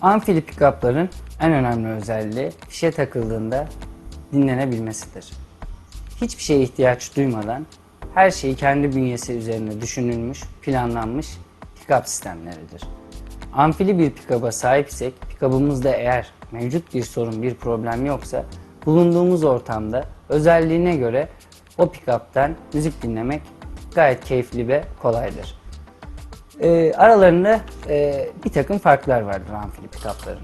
Amfili pick-up'ların en önemli özelliği fişe takıldığında dinlenebilmesidir. Hiçbir şeye ihtiyaç duymadan her şeyi kendi bünyesi üzerine düşünülmüş, planlanmış pick-up sistemleridir. Amfili bir pick-up'a sahipsek, pick-up'ımızda eğer mevcut bir sorun, bir problem yoksa bulunduğumuz ortamda özelliğine göre o pick-up'tan müzik dinlemek gayet keyifli ve kolaydır. Ee, aralarında e, bir takım farklar vardır amfili pick-up'ların.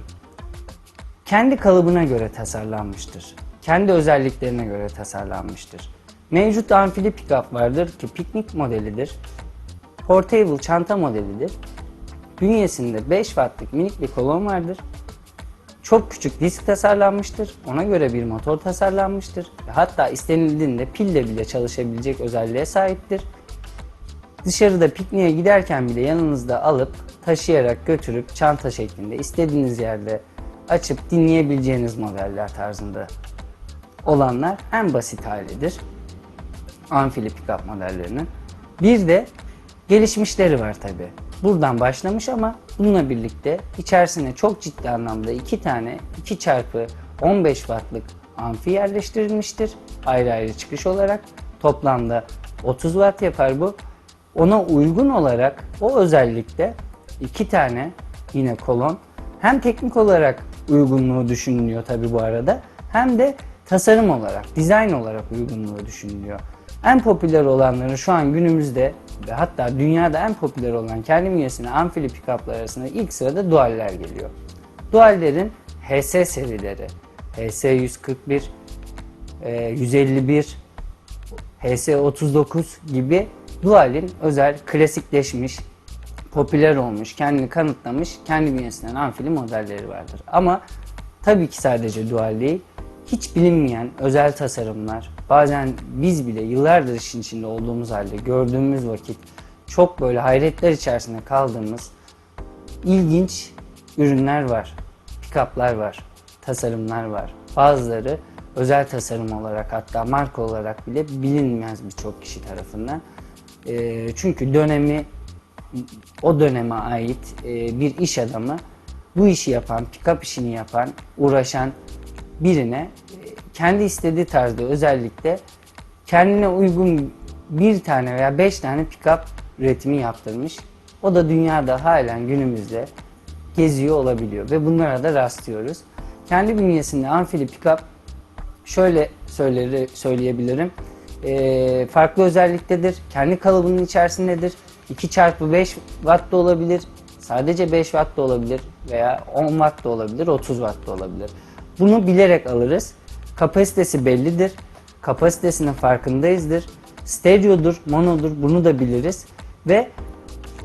Kendi kalıbına göre tasarlanmıştır. Kendi özelliklerine göre tasarlanmıştır. Mevcut amfili pick-up vardır ki piknik modelidir. Portable çanta modelidir. Bünyesinde 5 wattlık minik bir kolon vardır. Çok küçük disk tasarlanmıştır. Ona göre bir motor tasarlanmıştır. Hatta istenildiğinde pille bile çalışabilecek özelliğe sahiptir. Dışarıda pikniğe giderken bile yanınızda alıp taşıyarak götürüp çanta şeklinde istediğiniz yerde açıp dinleyebileceğiniz modeller tarzında olanlar en basit halidir. Amfili pickup modellerinin. Bir de gelişmişleri var tabi. Buradan başlamış ama bununla birlikte içerisine çok ciddi anlamda iki tane 2 çarpı 15 wattlık amfi yerleştirilmiştir. Ayrı ayrı çıkış olarak toplamda 30 watt yapar bu. Ona uygun olarak o özellikle iki tane yine kolon hem teknik olarak uygunluğu düşünülüyor tabi bu arada hem de tasarım olarak, dizayn olarak uygunluğu düşünülüyor. En popüler olanları şu an günümüzde ve hatta dünyada en popüler olan kendi bünyesine amfili pick-up'lar arasında ilk sırada dualler geliyor. Duallerin HS serileri, HS 141, e, 151, HS39 gibi Dual'in özel, klasikleşmiş, popüler olmuş, kendini kanıtlamış, kendi bünyesinden amfili modelleri vardır. Ama tabii ki sadece Dual değil, hiç bilinmeyen özel tasarımlar, bazen biz bile yıllardır işin içinde olduğumuz halde gördüğümüz vakit çok böyle hayretler içerisinde kaldığımız ilginç ürünler var, pick-up'lar var, tasarımlar var. Bazıları özel tasarım olarak hatta marka olarak bile bilinmez birçok kişi tarafından. E, çünkü dönemi o döneme ait e, bir iş adamı bu işi yapan, pick-up işini yapan, uğraşan birine e, kendi istediği tarzda özellikle kendine uygun bir tane veya beş tane pick-up üretimi yaptırmış. O da dünyada halen günümüzde geziyor olabiliyor ve bunlara da rastlıyoruz. Kendi bünyesinde amfili pick-up şöyle söyleri, söyleyebilirim. Ee, farklı özelliktedir. Kendi kalıbının içerisindedir. 2 çarpı 5 watt da olabilir. Sadece 5 watt da olabilir. Veya 10 watt da olabilir. 30 watt da olabilir. Bunu bilerek alırız. Kapasitesi bellidir. Kapasitesinin farkındayızdır. Stereodur, monodur bunu da biliriz. Ve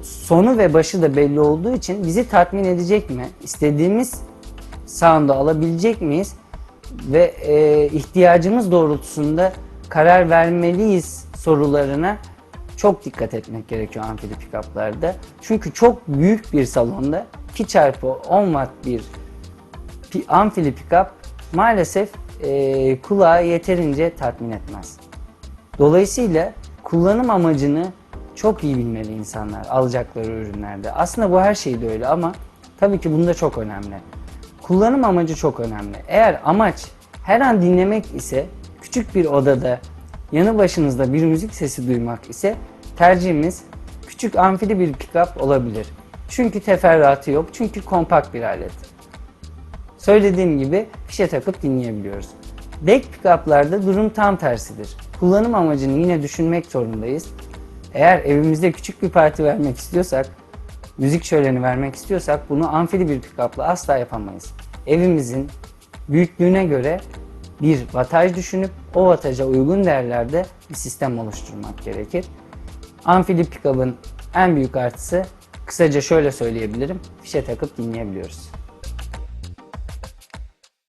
sonu ve başı da belli olduğu için bizi tatmin edecek mi? İstediğimiz sound'u alabilecek miyiz? Ve e, ihtiyacımız doğrultusunda karar vermeliyiz sorularına çok dikkat etmek gerekiyor amfili pick-up'larda. Çünkü çok büyük bir salonda 2 çarpı 10 watt bir amfili pick-up maalesef e, kulağı yeterince tatmin etmez. Dolayısıyla kullanım amacını çok iyi bilmeli insanlar alacakları ürünlerde. Aslında bu her şeyde öyle ama tabii ki bunda çok önemli. Kullanım amacı çok önemli. Eğer amaç her an dinlemek ise küçük bir odada yanı başınızda bir müzik sesi duymak ise tercihimiz küçük amfili bir pick-up olabilir. Çünkü teferruatı yok, çünkü kompakt bir alet. Söylediğim gibi fişe takıp dinleyebiliyoruz. Deck pick-up'larda durum tam tersidir. Kullanım amacını yine düşünmek zorundayız. Eğer evimizde küçük bir parti vermek istiyorsak, müzik şöleni vermek istiyorsak bunu amfili bir pick-up'la asla yapamayız. Evimizin büyüklüğüne göre bir vataj düşünüp o vataja uygun değerlerde bir sistem oluşturmak gerekir. Amfili pick-up'ın en büyük artısı kısaca şöyle söyleyebilirim. Fişe takıp dinleyebiliyoruz.